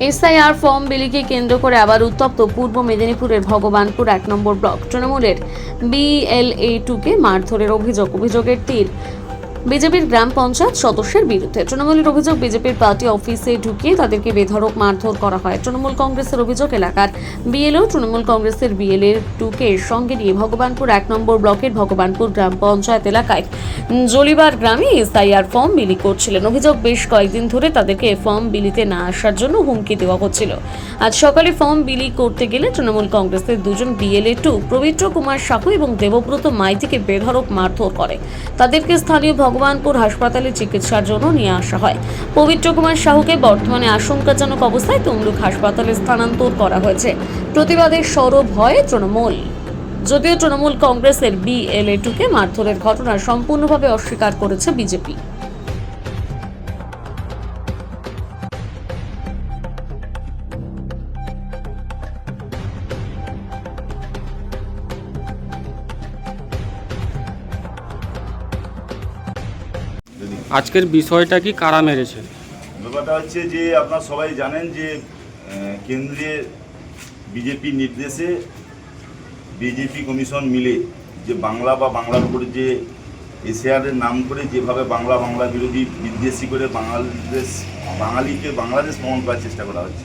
SIR form বিলিকে কেন্দ্র করে আবার উত্তপ্ত পূর্ব মেদিনীপুরের ভগবানপুর এক নম্বর ব্লক। তৃণমূলের বিএলএ টুকে মারধরের অভিযোগ, অভিযোগের তীর। বিজেপির গ্রাম পঞ্চায়েত সদস্যের বিরুদ্ধে। তৃণমূলের অভিযোগ, বিজেপির পার্টি অফিসে ঢুকিয়ে তাদেরকে বেধড়ক মারধর করা হয়। তৃণমূল কংগ্রেসের অভিযোগ, এলাকার বিএলও, তৃণমূল কংগ্রেসের বিএলএ টুকে সঙ্গে নিয়ে ভগবানপুর এক নম্বর ব্লকের ভগবানপুর গ্রাম পঞ্চায়েত এলাকায় জলিবার গ্রামে এসআইআর ফর্ম বিলি করছিলেন। অভিযোগ, বেশ কয়েকদিন ধরে তাদেরকে ফর্ম বিলিতে না আসার জন্য হুমকি দেওয়া হচ্ছিল। আজ সকালে ফর্ম বিলি করতে গেলে তৃণমূল কংগ্রেসের দুজন বিএলএ টু, পবিত্র কুমার সাহু এবং দেবব্রত মাইতিকে বেধড়ক মারধর করে। তাদেরকে স্থানীয় ভগবানপুর হাসপাতালে চিকিৎসার জন্য নিয়ে আসা হয়। পবিত্র কুমার সাহুকে বর্তমানে আশঙ্কাজনক অবস্থায় তমলুক হাসপাতালে স্থানান্তর করা হয়েছে। প্রতিবাদে সরব হয় তৃণমূল। যদিও তৃণমূল কংগ্রেসের বিএলএ টুকে মারধরের ঘটনা সম্পূর্ণভাবে অস্বীকার করেছে বিজেপি। আজকের বিষয়টা কি কারা মেরেছে? ব্যাপারটা হচ্ছে যে আপনারা সবাই জানেন যে আহ, কেন্দ্রে বিজেপি নির্দেশে বিজেপি কমিশন মিলে যে বাংলা বা বাংলার উপরে যে এশিয়ারের নাম করে যেভাবে বাংলা বাংলা বিরোধী বিদ্বেষী করে বাংলাদেশ বাঙালিকে বাংলাদেশ প্রমাণ করার চেষ্টা করা হচ্ছে।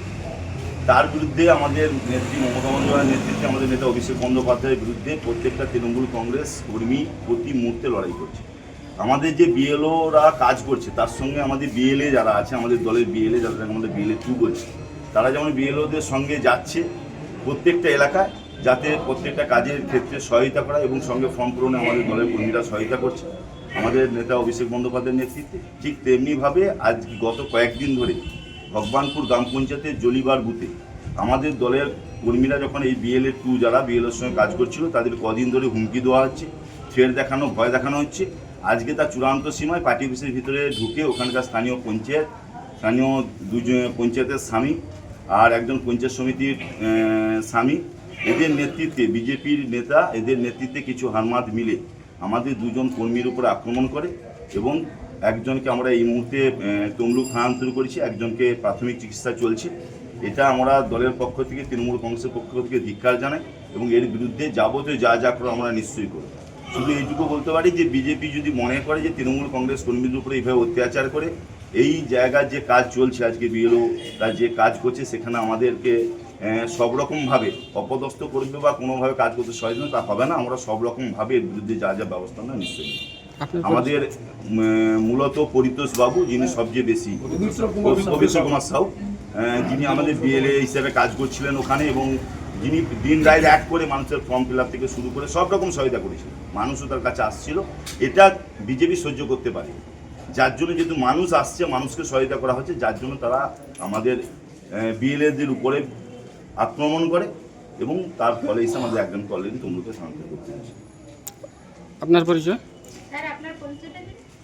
তার বিরুদ্ধে আমাদের নেত্রী মমতা বন্দ্যোপাধ্যায়ের নেতৃত্বে আমাদের নেতা অভিষেক বন্দ্যোপাধ্যায়ের বিরুদ্ধে প্রত্যেকটা তৃণমূল কংগ্রেস কর্মী প্রতি মুহূর্তে লড়াই করছে। আমাদের যে বিএলওরা কাজ করছে, তার সঙ্গে আমাদের বিএলএ যারা আছে, আমাদের দলের বিএলএ যারা আমাদের বিএলএ টু বলছে। তারা যেমন বিএলওদের সঙ্গে যাচ্ছে প্রত্যেকটা এলাকায়, যাতে প্রত্যেকটা কাজের ক্ষেত্রে সহায়তা করা এবং সঙ্গে ফর্ম পূরণে আমাদের দলের কর্মীরা সহায়তা করছে। আমাদের নেতা অভিষেক বন্দ্যোপাধ্যায়ের নেতৃত্বে ঠিক তেমনিভাবে আজ গত কয়েকদিন ধরে ভগবানপুর গ্রাম পঞ্চায়েতের জলিবার বুথে আমাদের দলের কর্মীরা যখন এই বিএলএ টু যারা বিএলএর সঙ্গে কাজ করছিল, তাদের কদিন ধরে হুমকি দেওয়া হচ্ছে, ফের দেখানো, ভয় দেখানো হচ্ছে। আজকে তার চূড়ান্ত সীমায় পার্টি অফিসের ভিতরে ঢুকে ওখানকার স্থানীয় পঞ্চায়েত, স্থানীয় দুজন পঞ্চায়েতের স্বামী আর একজন পঞ্চায়েত সমিতির স্বামী। এদের নেতৃত্বে বিজেপির নেতা, এদের নেতৃত্বে কিছু হারমাত মিলে আমাদের দুজন কর্মীর উপরে আক্রমণ করে এবং একজনকে আমরা এই মুহূর্তে তমলুক স্থানান্তর করেছি, একজনকে প্রাথমিক চিকিৎসা চলছে। এটা আমরা দলের পক্ষ থেকে, তৃণমূল কংগ্রেসের পক্ষ থেকে ধিক্কার জানাই এবং এর বিরুদ্ধে যাবতীয় যা যা করো আমরা নিশ্চয়ই করব। শুধু এইটুকু বলতে পারি যে বিজেপি যদি মনে করে যে তৃণমূল কংগ্রেস কর্মীদের উপরে এইভাবে অত্যাচার করে এই জায়গার যে কাজ চলছে আজকে বিএলও তার যে কাজ করছে সেখানে আমাদেরকে সব রকমভাবে অপদস্থ করবে বা কোনোভাবে কাজ করতে সহযোগিতা তা হবে না। আমরা সব রকমভাবে এর বিরুদ্ধে যা যা ব্যবস্থা আমরা নিশ্চয়ই আমাদের মূলত পরিতোষ বাবু যিনি সবচেয়ে বেশি পবিত্র কুমার সাউ যিনি আমাদের বিএলএ হিসেবে কাজ করছিলেন ওখানে এবং যিনি দিন রায় এক করে মানুষের ফর্ম ফিল থেকে শুরু করে সব রকম সহায়তা করেছিল মানুষও তার কাছে আসছিল। এটা বিজেপি সহ্য করতে পারে। যার জন্য যেহেতু মানুষ আসছে মানুষকে সহায়তা করা হচ্ছে যার জন্য তারা আমাদের বিএলএদের উপরে আক্রমণ করে এবং তার ফলে এসে আমাদের একজন অলরেডি তমলুকে স্থানান্তর করতে আপনার পরিচয়? স্যার আপনার পরিচয়টা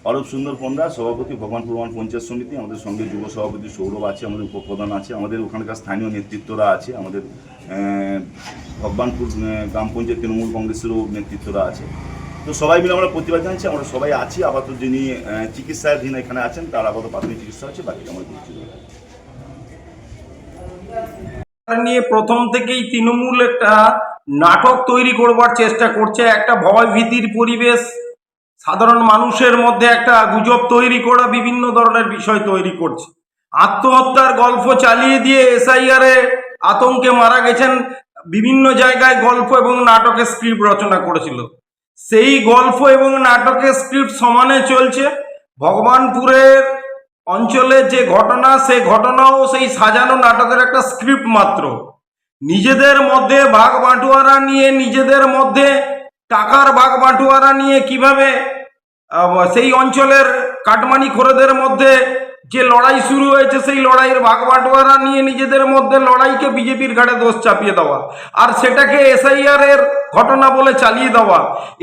অরূপ সুন্দর পণ্ডা, সভাপতি ভগবানপুর প্রমাণ পঞ্চায়েত সমিতি, আমাদের সঙ্গে যুব সভাপতি সৌরভ আছে, আমাদের উপপ্রধান আছে, আমাদের ওখানকার স্থানীয় নেতৃত্বরা আছে, আমাদের ভগবানপুর গ্রাম পঞ্চায়েত তৃণমূল কংগ্রেসেরও নেতৃত্বরা আছে। তো সবাই মিলে আমরা প্রতিবাদ জানাচ্ছি, আমরা সবাই আছি, আপাতত যিনি চিকিৎসাধীন এখানে আছেন, তার আপাতত প্রাথমিক চিকিৎসা হচ্ছে বাকি আমরা দেখছি। নিয়ে প্রথম থেকেই তৃণমূল একটা নাটক তৈরি করবার চেষ্টা করছে, একটা ভয় ভীতির পরিবেশ সাধারণ মানুষের মধ্যে একটা গুজব তৈরি করা বিভিন্ন ধরনের বিষয় তৈরি করছে। আত্মহত্যার গল্প চালিয়ে দিয়ে এসআইআর আতঙ্কে মারা গেছেন বিভিন্ন জায়গায় গল্প এবং নাটকের স্ক্রিপ্ট রচনা করেছিল। সেই গল্প এবং নাটকের স্ক্রিপ্ট সমানে চলছে। ভগবানপুরের অঞ্চলে যে ঘটনা, সেই ঘটনাও সেই সাজানো নাটকের একটা স্ক্রিপ্ট মাত্র। নিজেদের মধ্যে ভাগ বাঁটুয়ারা নিয়ে নিজেদের মধ্যে টাকার ভাগ বাঁটুয়ারা নিয়ে কীভাবে সেই অঞ্চলের কাটমানি খোরেদের মধ্যে যে লড়াই শুরু হয়েছে, সেই লড়াইয়ের ভাগ বাঁটুয়ারা নিয়ে নিজেদের মধ্যে লড়াইকে বিজেপির ঘাড়ে দোষ চাপিয়ে দেওয়া আর সেটাকে এসআইআর এর ঘটনা বলে চালিয়ে দেওয়া,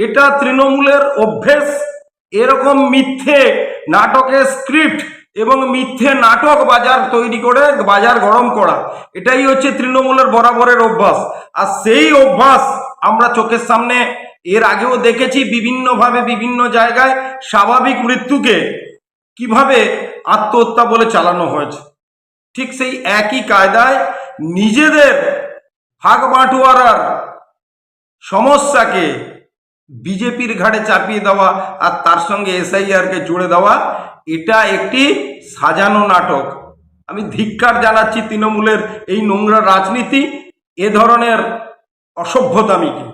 এটা তৃণমূলের অভ্যেস। এরকম মিথ্যে নাটকের স্ক্রিপ্ট এবং মিথ্যে নাটক বাজার তৈরি করে বাজার গরম করা, এটাই হচ্ছে তৃণমূলের বরাবরের অভ্যাস। আর সেই অভ্যাস আমরা চোখের সামনে এর আগেও দেখেছি বিভিন্নভাবে বিভিন্ন জায়গায় স্বাভাবিক মৃত্যুকে কীভাবে আত্মহত্যা বলে চালানো হয়েছে। ঠিক সেই একই কায়দায় নিজেদের ভাগ বাঁটুয়ারার সমস্যাকে বিজেপির ঘাড়ে চাপিয়ে দেওয়া আর তার সঙ্গে এসআইআরকে জুড়ে দেওয়া, এটা একটি সাজানো নাটক। আমি ধিক্কার জানাচ্ছি তৃণমূলের এই নোংরা রাজনীতি, এ ধরনের অসভ্যতামিকে।